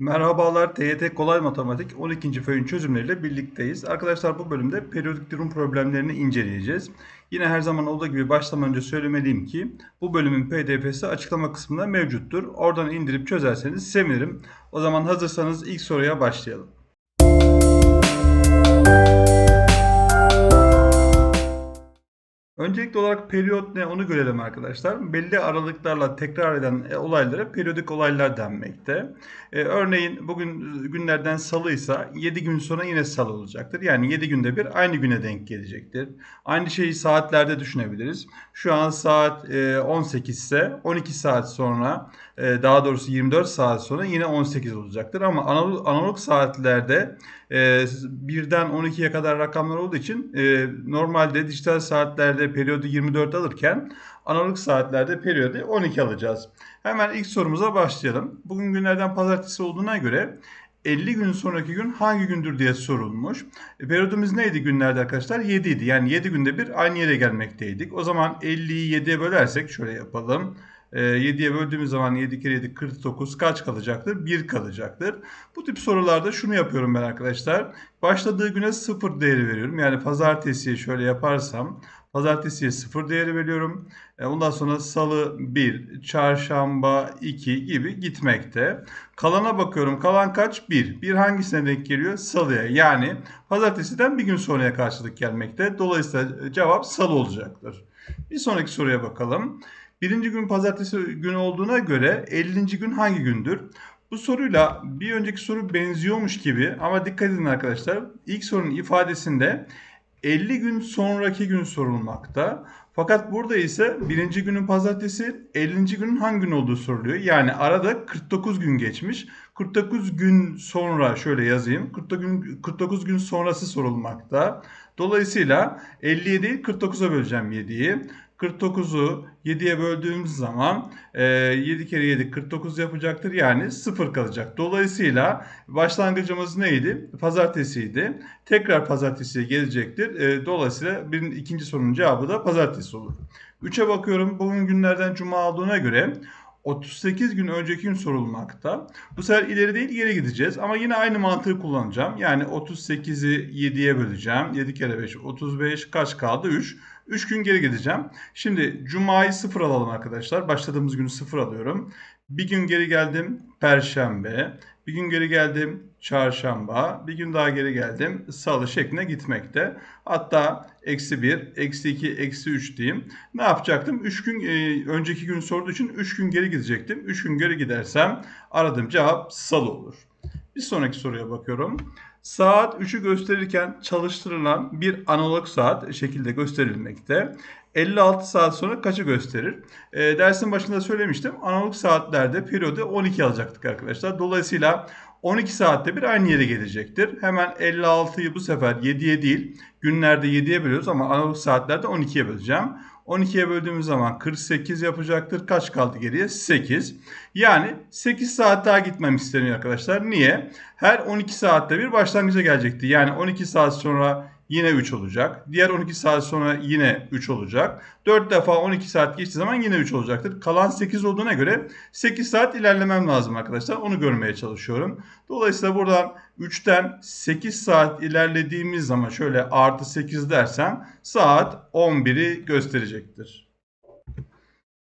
Merhabalar, TYT Kolay Matematik 12. föyün çözümleriyle birlikteyiz. Arkadaşlar bu bölümde periyodik durum problemlerini inceleyeceğiz. Yine her zaman olduğu gibi başlamadan önce söylemeliyim ki bu bölümün pdf'si açıklama kısmında mevcuttur. Oradan indirip çözerseniz sevinirim. O zaman hazırsanız ilk soruya başlayalım. Öncelikli olarak periyot ne onu görelim arkadaşlar. Belli aralıklarla tekrar eden e, olaylara periyodik olaylar denmekte. E, örneğin bugün günlerden salıysa 7 gün sonra yine salı olacaktır. Yani 7 günde bir aynı güne denk gelecektir. Aynı şeyi saatlerde düşünebiliriz. Şu an saat e, 18 ise 12 saat sonra e, daha doğrusu 24 saat sonra yine 18 olacaktır. Ama analog, saatlerde e, birden 12'ye kadar rakamlar olduğu için e, normalde dijital saatlerde periyodu 24 alırken analog saatlerde periyodu 12 alacağız. Hemen ilk sorumuza başlayalım. Bugün günlerden pazartesi olduğuna göre 50 gün sonraki gün hangi gündür diye sorulmuş. E, periyodumuz neydi günlerde arkadaşlar? 7 idi. Yani 7 günde bir aynı yere gelmekteydik. O zaman 50'yi 7'ye bölersek şöyle yapalım. 7'ye böldüğümüz zaman 7 kere 7 49 kaç kalacaktır? 1 kalacaktır. Bu tip sorularda şunu yapıyorum ben arkadaşlar. Başladığı güne 0 değeri veriyorum. Yani pazartesiye şöyle yaparsam pazartesiye 0 değeri veriyorum. Ondan sonra salı 1, çarşamba 2 gibi gitmekte. Kalana bakıyorum. Kalan kaç? 1. 1 hangisine denk geliyor? Salıya. Yani pazartesiden bir gün sonraya karşılık gelmekte. Dolayısıyla cevap salı olacaktır. Bir sonraki soruya bakalım. Birinci gün pazartesi günü olduğuna göre 50. gün hangi gündür? Bu soruyla bir önceki soru benziyormuş gibi ama dikkat edin arkadaşlar. İlk sorunun ifadesinde 50 gün sonraki gün sorulmakta. Fakat burada ise birinci günün pazartesi 50. günün hangi gün olduğu soruluyor. Yani arada 49 gün geçmiş. 49 gün sonra şöyle yazayım. 49 gün, 49 gün sonrası sorulmakta. Dolayısıyla 50'ye değil 49'a böleceğim 7'yi. 49'u 7'ye böldüğümüz zaman e, 7 kere 7 49 yapacaktır. Yani 0 kalacak. Dolayısıyla başlangıcımız neydi? Pazartesiydi. Tekrar pazartesiye gelecektir. E, dolayısıyla bir, ikinci sorunun cevabı da pazartesi olur. 3'e bakıyorum. Bugün günlerden cuma olduğuna göre 38 gün önceki gün sorulmakta. Bu sefer ileri değil geri gideceğiz ama yine aynı mantığı kullanacağım. Yani 38'i 7'ye böleceğim. 7 kere 5 35 kaç kaldı? 3. 3 gün geri gideceğim. Şimdi Cuma'yı 0 alalım arkadaşlar. Başladığımız günü 0 alıyorum. Bir gün geri geldim Perşembe. Bir gün geri geldim çarşamba. Bir gün daha geri geldim salı şeklinde gitmekte. Hatta eksi 1, eksi 2, eksi 3 diyeyim. Ne yapacaktım? 3 gün e, önceki gün sorduğu için 3 gün geri gidecektim. 3 gün geri gidersem aradığım cevap salı olur. Bir sonraki soruya bakıyorum. Saat 3'ü gösterirken çalıştırılan bir analog saat şekilde gösterilmekte. 56 saat sonra kaçı gösterir? E, dersin başında söylemiştim. Analog saatlerde periyodu 12 alacaktık arkadaşlar. Dolayısıyla 12 saatte bir aynı yere gelecektir. Hemen 56'yı bu sefer 7'ye değil günlerde 7'ye bölüyoruz ama analog saatlerde 12'ye böleceğim. 12'ye böldüğümüz zaman 48 yapacaktır. Kaç kaldı geriye? 8. Yani 8 saat daha gitmem isteniyor arkadaşlar. Niye? Her 12 saatte bir başlangıca gelecekti. Yani 12 saat sonra yine 3 olacak. Diğer 12 saat sonra yine 3 olacak. 4 defa 12 saat geçtiği zaman yine 3 olacaktır. Kalan 8 olduğuna göre 8 saat ilerlemem lazım arkadaşlar. Onu görmeye çalışıyorum. Dolayısıyla buradan 3'ten 8 saat ilerlediğimiz zaman şöyle artı 8 dersem saat 11'i gösterecektir.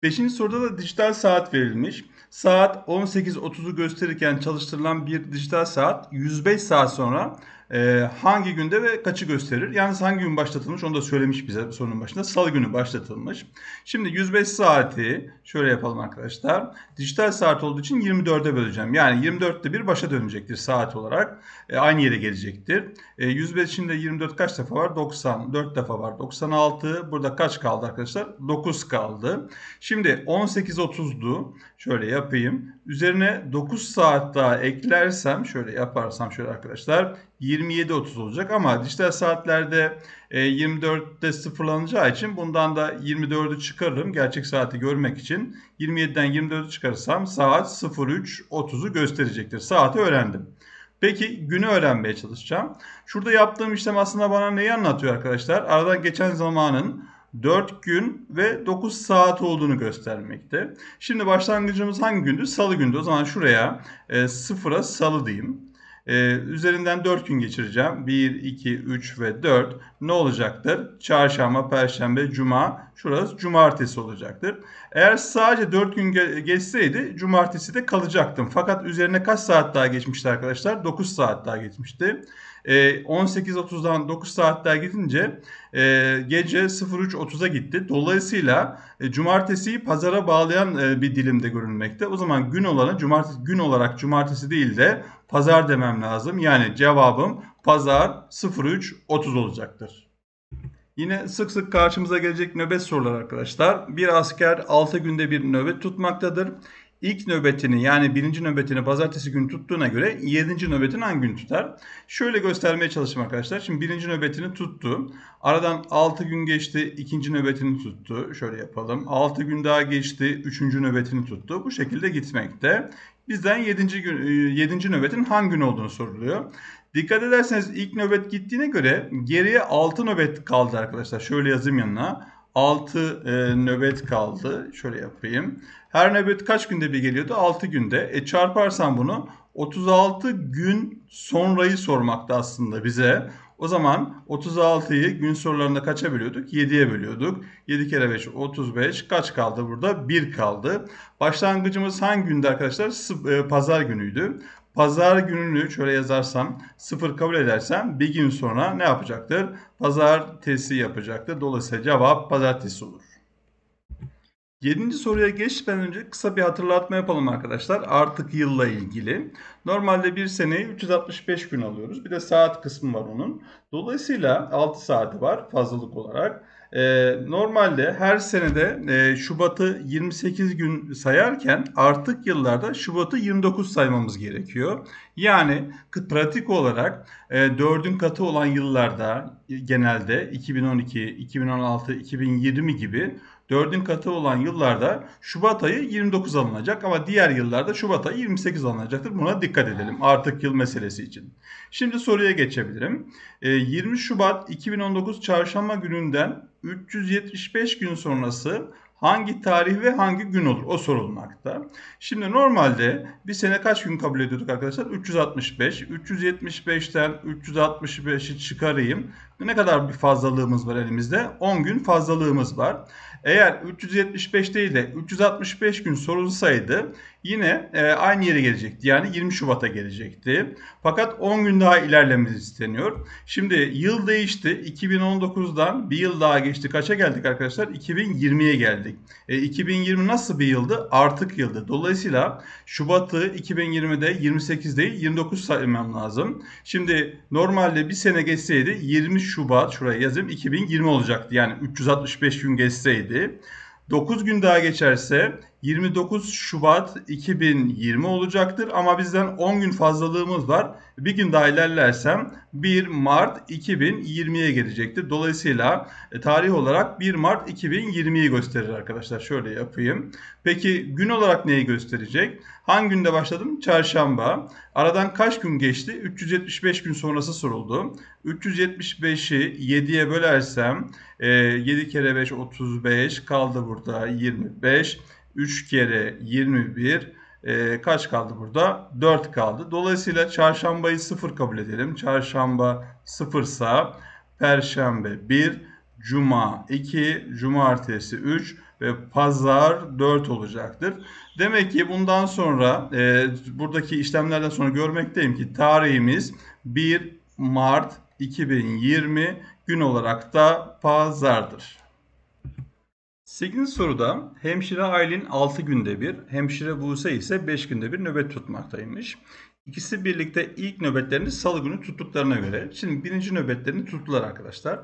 Beşinci soruda da dijital saat verilmiş. Saat 18.30'u gösterirken çalıştırılan bir dijital saat 105 saat sonra e, hangi günde ve kaçı gösterir? Yalnız hangi gün başlatılmış onu da söylemiş bize sorunun başında. Salı günü başlatılmış. Şimdi 105 saati şöyle yapalım arkadaşlar. Dijital saat olduğu için 24'e böleceğim. Yani 24'te bir başa dönecektir saat olarak. E, aynı yere gelecektir. E, 105'inde 24 kaç defa var? 90. 4 defa var. 96. Burada kaç kaldı arkadaşlar? 9 kaldı. Şimdi 18.30'du. Şöyle yapayım. Üzerine 9 saat daha eklersem şöyle yaparsam şöyle arkadaşlar 27.30 olacak ama dijital saatlerde 24'te e, sıfırlanacağı için bundan da 24'ü çıkarırım gerçek saati görmek için. 27'den 24'ü çıkarırsam saat 03.30'u gösterecektir. Saati öğrendim. Peki günü öğrenmeye çalışacağım. Şurada yaptığım işlem aslında bana neyi anlatıyor arkadaşlar? Aradan geçen zamanın 4 gün ve 9 saat olduğunu göstermekte. Şimdi başlangıcımız hangi gündü? Salı gündü. O zaman şuraya e, sıfıra salı diyeyim. Ee, üzerinden 4 gün geçireceğim. 1, 2, 3 ve 4 ne olacaktır? Çarşamba, Perşembe, Cuma. Şurası Cumartesi olacaktır. Eğer sadece 4 gün ge- geçseydi Cumartesi de kalacaktım. Fakat üzerine kaç saat daha geçmişti arkadaşlar? 9 saat daha geçmişti. Ee, 18.30'dan 9 saat daha gidince gece 03.30'a gitti. Dolayısıyla e, cumartesiyi pazara bağlayan e, bir dilimde görünmekte. O zaman gün olanı cumartesi gün olarak cumartesi değil de pazar demem lazım. Yani cevabım pazar 03.30 olacaktır. Yine sık sık karşımıza gelecek nöbet sorular arkadaşlar. Bir asker 6 günde bir nöbet tutmaktadır. İlk nöbetini yani birinci nöbetini pazartesi günü tuttuğuna göre yedinci nöbetini hangi gün tutar? Şöyle göstermeye çalışayım arkadaşlar. Şimdi birinci nöbetini tuttu. Aradan 6 gün geçti. ikinci nöbetini tuttu. Şöyle yapalım. 6 gün daha geçti. Üçüncü nöbetini tuttu. Bu şekilde gitmekte. Bizden 7. gün 7. nöbetin hangi gün olduğunu soruluyor. Dikkat ederseniz ilk nöbet gittiğine göre geriye 6 nöbet kaldı arkadaşlar. Şöyle yazayım yanına. 6 e, nöbet kaldı. Şöyle yapayım. Her nöbet kaç günde bir geliyordu? 6 günde. E çarparsan bunu 36 gün sonrayı sormakta aslında bize. O zaman 36'yı gün sorularında kaça bölüyorduk? 7'ye bölüyorduk. 7 kere 5 35. Kaç kaldı burada? 1 kaldı. Başlangıcımız hangi günde arkadaşlar? E, Pazar günüydü. Pazar gününü şöyle yazarsam sıfır kabul edersem bir gün sonra ne yapacaktır? Pazartesi yapacaktır. Dolayısıyla cevap pazartesi olur. Yedinci soruya geçmeden önce kısa bir hatırlatma yapalım arkadaşlar. Artık yılla ilgili. Normalde bir seneyi 365 gün alıyoruz. Bir de saat kısmı var onun. Dolayısıyla 6 saati var fazlalık olarak. Ee, normalde her senede e, Şubat'ı 28 gün sayarken artık yıllarda Şubat'ı 29 saymamız gerekiyor. Yani pratik olarak e, 4'ün katı olan yıllarda genelde 2012, 2016, 2020 gibi 4'ün katı olan yıllarda Şubat ayı 29 alınacak ama diğer yıllarda Şubat ayı 28 alınacaktır. Buna dikkat edelim artık yıl meselesi için. Şimdi soruya geçebilirim. Ee, 20 Şubat 2019 çarşamba gününden 375 gün sonrası hangi tarih ve hangi gün olur? O sorulmakta. Şimdi normalde bir sene kaç gün kabul ediyorduk arkadaşlar? 365. 375'ten 365'i çıkarayım. Ne kadar bir fazlalığımız var elimizde? 10 gün fazlalığımız var. Eğer 375 değil de 365 gün sorulsaydı yine e, aynı yere gelecekti. Yani 20 Şubat'a gelecekti. Fakat 10 gün daha ilerlememiz isteniyor. Şimdi yıl değişti. 2019'dan bir yıl daha geçti. Kaça geldik arkadaşlar? 2020'ye geldik. E, 2020 nasıl bir yıldı? Artık yıldı. Dolayısıyla Şubat'ı 2020'de 28 değil 29 saymam lazım. Şimdi normalde bir sene geçseydi 20 Şubat şuraya yazayım 2020 olacaktı. Yani 365 gün geçseydi. 9 gün daha geçerse 29 Şubat 2020 olacaktır ama bizden 10 gün fazlalığımız var. Bir gün daha ilerlersem 1 Mart 2020'ye gelecektir. Dolayısıyla e, tarih olarak 1 Mart 2020'yi gösterir arkadaşlar. Şöyle yapayım. Peki gün olarak neyi gösterecek? Hangi günde başladım? Çarşamba. Aradan kaç gün geçti? 375 gün sonrası soruldu. 375'i 7'ye bölersem e, 7 kere 5 35 kaldı burada 25. 3 kere 21 e, kaç kaldı burada? 4 kaldı. Dolayısıyla çarşambayı 0 kabul edelim. Çarşamba 0 sa perşembe 1, cuma 2, cumartesi 3 ve pazar 4 olacaktır. Demek ki bundan sonra e, buradaki işlemlerden sonra görmekteyim ki tarihimiz 1 Mart 2020 gün olarak da pazardır. 8. soruda hemşire Aylin 6 günde bir, hemşire Buse ise 5 günde bir nöbet tutmaktaymış. İkisi birlikte ilk nöbetlerini salı günü tuttuklarına göre. Şimdi birinci nöbetlerini tuttular arkadaşlar.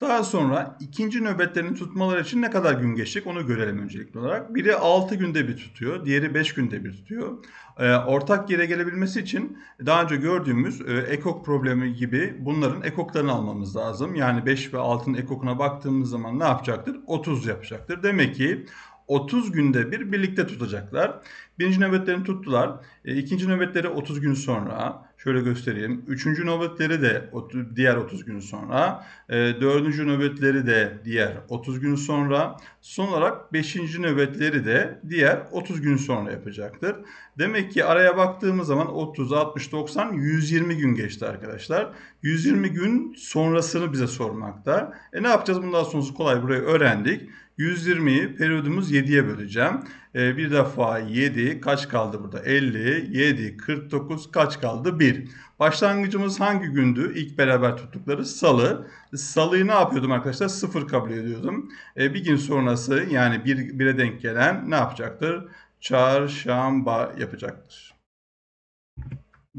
Daha sonra ikinci nöbetlerini tutmaları için ne kadar gün geçecek onu görelim öncelikli olarak. Biri 6 günde bir tutuyor, diğeri 5 günde bir tutuyor. Ee, ortak yere gelebilmesi için daha önce gördüğümüz e, ekok problemi gibi bunların ekoklarını almamız lazım. Yani 5 ve 6'nın ekokuna baktığımız zaman ne yapacaktır? 30 yapacaktır. Demek ki 30 günde bir birlikte tutacaklar. Birinci nöbetlerini tuttular. E, ikinci nöbetleri 30 gün sonra. Şöyle göstereyim. Üçüncü nöbetleri de diğer 30 gün sonra. E, dördüncü nöbetleri de diğer 30 gün sonra. Son olarak beşinci nöbetleri de diğer 30 gün sonra yapacaktır. Demek ki araya baktığımız zaman 30, 60, 90, 120 gün geçti arkadaşlar. 120 gün sonrasını bize sormakta. E ne yapacağız? Bundan sonrası kolay burayı öğrendik. 120'yi periyodumuz 7'ye böleceğim. E, bir defa 7 kaç kaldı burada? 50, 7, 49 kaç kaldı? 1. Başlangıcımız hangi gündü? İlk beraber tuttukları salı. Salıyı ne yapıyordum arkadaşlar? Sıfır kabul ediyordum. E, bir gün sonrası yani bir, bire denk gelen ne yapacaktır? Çarşamba yapacaktır.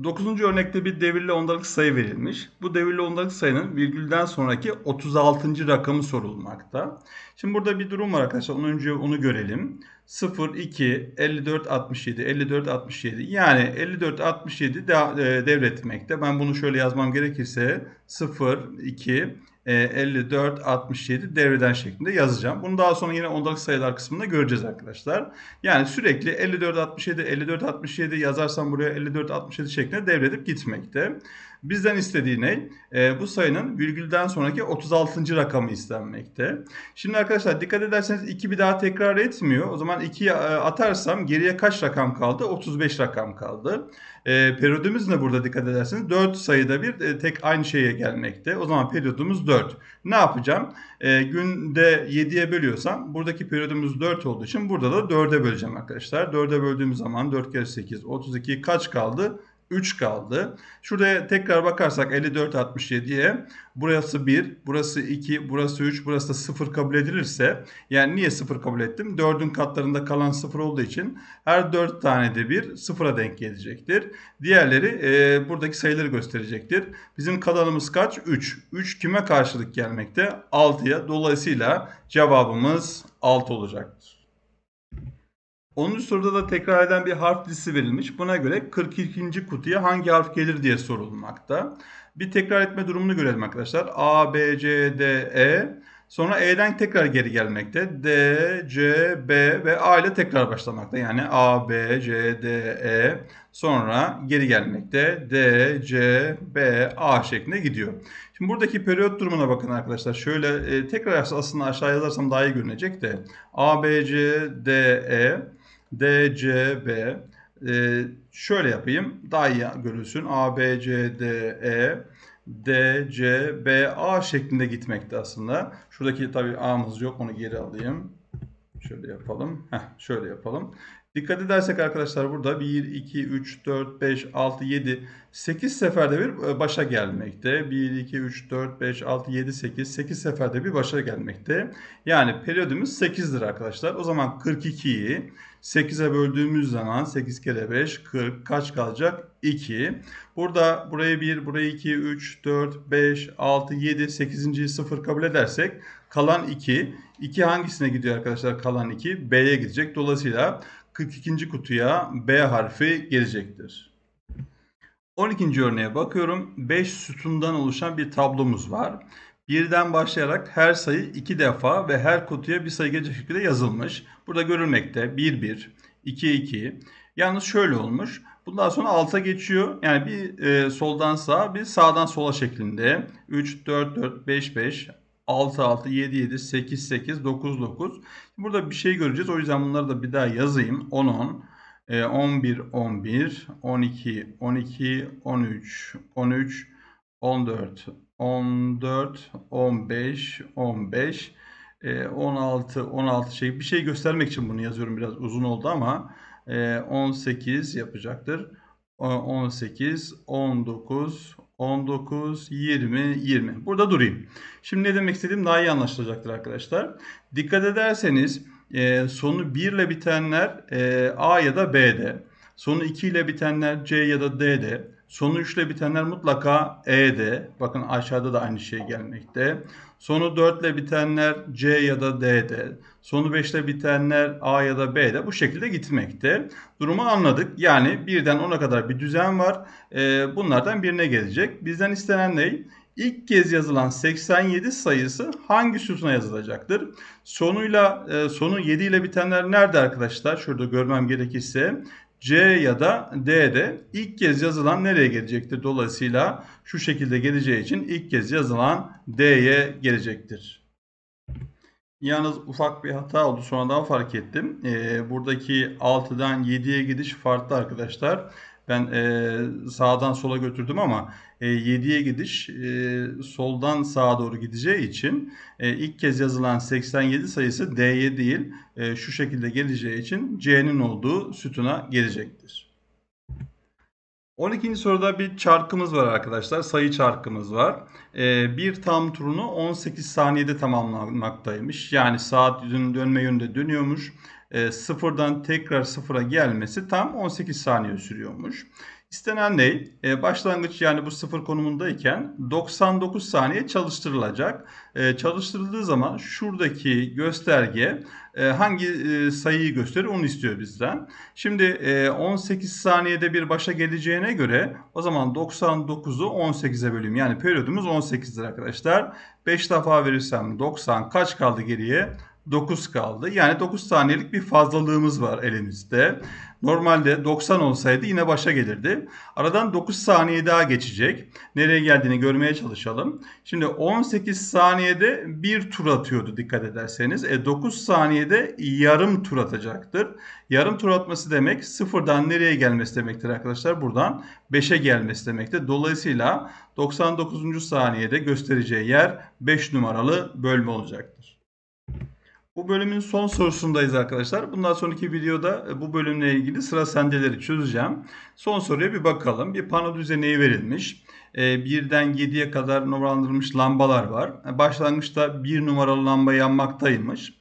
Dokuzuncu örnekte bir devirli ondalık sayı verilmiş. Bu devirli ondalık sayının virgülden sonraki 36. rakamı sorulmakta. Şimdi burada bir durum var arkadaşlar. Ondan önce onu görelim. 0, 2, 54, 67, 54, 67. Yani 54, 67 de, e, devretmekte. Ben bunu şöyle yazmam gerekirse 0, 2, 54, 67 devreden şeklinde yazacağım. Bunu daha sonra yine ondalık sayılar kısmında göreceğiz arkadaşlar. Yani sürekli 54, 67, 54, 67 yazarsam buraya 54, 67 şeklinde devredip gitmekte. Bizden istediği ne? E, bu sayının virgülden sonraki 36. rakamı istenmekte. Şimdi arkadaşlar dikkat ederseniz 2 bir daha tekrar etmiyor. O zaman 2'yi e, atarsam geriye kaç rakam kaldı? 35 rakam kaldı. E, periyodumuz ne burada dikkat ederseniz? 4 sayıda bir e, tek aynı şeye gelmekte. O zaman periyodumuz 4. Ne yapacağım? E, günde 7'ye bölüyorsam buradaki periyodumuz 4 olduğu için burada da 4'e böleceğim arkadaşlar. 4'e böldüğüm zaman 4 kere 8 32 kaç kaldı? 3 kaldı. Şuraya tekrar bakarsak 54 67'ye burası 1, burası 2, burası 3, burası da 0 kabul edilirse yani niye 0 kabul ettim? 4'ün katlarında kalan 0 olduğu için her 4 tane de bir 0'a denk gelecektir. Diğerleri e, buradaki sayıları gösterecektir. Bizim kalanımız kaç? 3. 3 kime karşılık gelmekte? 6'ya. Dolayısıyla cevabımız 6 olacaktır. 10. soruda da tekrar eden bir harf listesi verilmiş. Buna göre 42. kutuya hangi harf gelir diye sorulmakta. Bir tekrar etme durumunu görelim arkadaşlar. A, B, C, D, E. Sonra E'den tekrar geri gelmekte. D, C, B ve A ile tekrar başlamakta. Yani A, B, C, D, E. Sonra geri gelmekte. D, C, B, A şeklinde gidiyor. Şimdi buradaki periyot durumuna bakın arkadaşlar. Şöyle e, tekrar aslında aşağı yazarsam daha iyi görünecek de. A, B, C, D, E. D, C, B. Ee, şöyle yapayım. Daha iyi görülsün. A, B, C, D, E. D, C, B, A şeklinde gitmekte aslında. Şuradaki tabii A'mız yok. Onu geri alayım. Şöyle yapalım. Heh, şöyle yapalım. Dikkat edersek arkadaşlar burada 1, 2, 3, 4, 5, 6, 7, 8 seferde bir e, başa gelmekte. 1, 2, 3, 4, 5, 6, 7, 8, 8 seferde bir başa gelmekte. Yani periyodumuz 8'dir arkadaşlar. O zaman 42'yi 8'e böldüğümüz zaman 8 kere 5 40 kaç kalacak? 2. Burada burayı 1, burayı 2, 3, 4, 5, 6, 7, 8.yi 0 kabul edersek kalan 2. 2 hangisine gidiyor arkadaşlar kalan 2? B'ye gidecek. Dolayısıyla 42. kutuya B harfi gelecektir. 12. örneğe bakıyorum. 5 sütundan oluşan bir tablomuz var. Birden başlayarak her sayı iki defa ve her kutuya bir sayı gelecek şekilde yazılmış. Burada görülmekte 1 1, 2 2. Yalnız şöyle olmuş. Bundan sonra alta geçiyor. Yani bir e, soldan sağa bir sağdan sola şeklinde. 3 4 4 5 5 6 6 7 7 8 8 9 9. Burada bir şey göreceğiz. O yüzden bunları da bir daha yazayım. 10 10 11 11 12 12 13 13 14 14, 15, 15, 16, 16 şey bir şey göstermek için bunu yazıyorum biraz uzun oldu ama 18 e, yapacaktır. 18, 19, 19, 20, 20. Burada durayım. Şimdi ne demek istediğim daha iyi anlaşılacaktır arkadaşlar. Dikkat ederseniz e, sonu 1 ile bitenler e, A ya da B'de. Sonu 2 ile bitenler C ya da D'de. Sonu 3 ile bitenler mutlaka E'de. Bakın aşağıda da aynı şey gelmekte. Sonu 4 ile bitenler C ya da D'de. Sonu 5 ile bitenler A ya da B'de. Bu şekilde gitmekte. Durumu anladık. Yani birden 10'a kadar bir düzen var. Ee, bunlardan birine gelecek. Bizden istenen ne? ilk kez yazılan 87 sayısı hangi sütuna yazılacaktır? Sonuyla e, sonu 7 ile bitenler nerede arkadaşlar? Şurada görmem gerekirse C ya da D'de ilk kez yazılan nereye gelecektir? Dolayısıyla şu şekilde geleceği için ilk kez yazılan D'ye gelecektir. Yalnız ufak bir hata oldu. Sonradan fark ettim. Ee, buradaki 6'dan 7'ye gidiş farklı arkadaşlar. Ben e, sağdan sola götürdüm ama e, 7'ye gidiş e, soldan sağa doğru gideceği için e, ilk kez yazılan 87 sayısı D'ye değil e, şu şekilde geleceği için C'nin olduğu sütuna gelecektir. 12. soruda bir çarkımız var arkadaşlar. Sayı çarkımız var. Ee, bir tam turunu 18 saniyede tamamlamaktaymış. Yani saat dönme yönünde dönüyormuş. Ee, sıfırdan tekrar sıfıra gelmesi tam 18 saniye sürüyormuş. İstenen ne? Ee, başlangıç yani bu sıfır konumundayken 99 saniye çalıştırılacak. Ee, çalıştırıldığı zaman şuradaki gösterge e, hangi e, sayıyı gösterir onu istiyor bizden. Şimdi e, 18 saniyede bir başa geleceğine göre o zaman 99'u 18'e böleyim. Yani periyodumuz 18'dir arkadaşlar. 5 defa verirsem 90 kaç kaldı geriye? 9 kaldı. Yani 9 saniyelik bir fazlalığımız var elimizde. Normalde 90 olsaydı yine başa gelirdi. Aradan 9 saniye daha geçecek. Nereye geldiğini görmeye çalışalım. Şimdi 18 saniyede bir tur atıyordu dikkat ederseniz. E 9 saniyede yarım tur atacaktır. Yarım tur atması demek sıfırdan nereye gelmesi demektir arkadaşlar. Buradan 5'e gelmesi demektir. Dolayısıyla 99. saniyede göstereceği yer 5 numaralı bölme olacaktır. Bu bölümün son sorusundayız arkadaşlar. Bundan sonraki videoda e, bu bölümle ilgili sıra sendeleri çözeceğim. Son soruya bir bakalım. Bir pano düzeneği verilmiş. E, birden 7'ye kadar numaralandırılmış lambalar var. E, başlangıçta 1 numaralı lamba yanmaktaymış.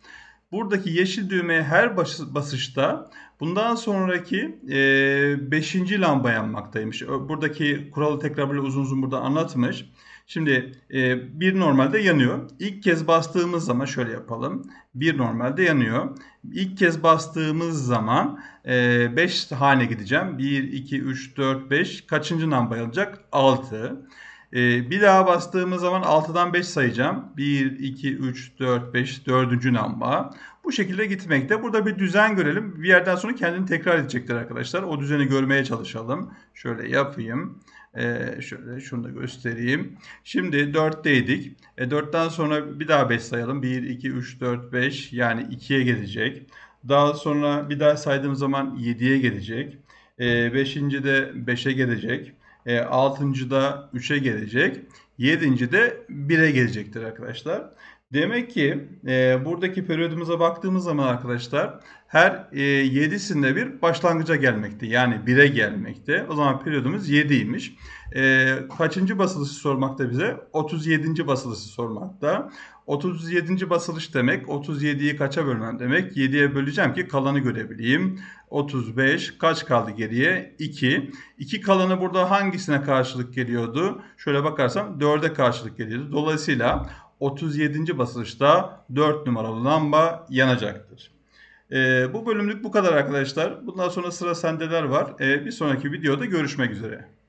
Buradaki yeşil düğmeye her basışta bundan sonraki 5. lamba yanmaktaymış. Buradaki kuralı tekrar böyle uzun uzun burada anlatmış. Şimdi e, bir normalde yanıyor. İlk kez bastığımız zaman şöyle yapalım. Bir normalde yanıyor. İlk kez bastığımız zaman 5 e, hane gideceğim. 1, 2, 3, 4, 5. Kaçıncı lamba yanacak? 6. E, bir daha bastığımız zaman 6'dan 5 sayacağım. 1, 2, 3, 4, 5. Dördüncü lamba. Bu şekilde gitmekte. Burada bir düzen görelim. Bir yerden sonra kendini tekrar edecektir arkadaşlar. O düzeni görmeye çalışalım. Şöyle yapayım. Ee, şöyle şunu da göstereyim. Şimdi 4'teydik. E, 4'ten sonra bir daha 5 sayalım. 1, 2, 3, 4, 5 yani 2'ye gelecek. Daha sonra bir daha saydığım zaman 7'ye gelecek. E, 5. de 5'e gelecek. E, 6. da 3'e gelecek. 7. de 1'e gelecektir arkadaşlar. Demek ki e, buradaki periyodumuza baktığımız zaman arkadaşlar her e, 7'sinde bir başlangıca gelmekte. Yani 1'e gelmekte. O zaman periyodumuz 7'ymiş. E, kaçıncı basılışı sormakta bize? 37. basılışı sormakta. 37. basılış demek 37'yi kaça bölmem demek? 7'ye böleceğim ki kalanı görebileyim. 35 kaç kaldı geriye? 2. 2 kalanı burada hangisine karşılık geliyordu? Şöyle bakarsam 4'e karşılık geliyordu. Dolayısıyla 37. basınçta 4 numaralı lamba yanacaktır. Ee, bu bölümlük bu kadar arkadaşlar. Bundan sonra sıra sendeler var. Ee, bir sonraki videoda görüşmek üzere.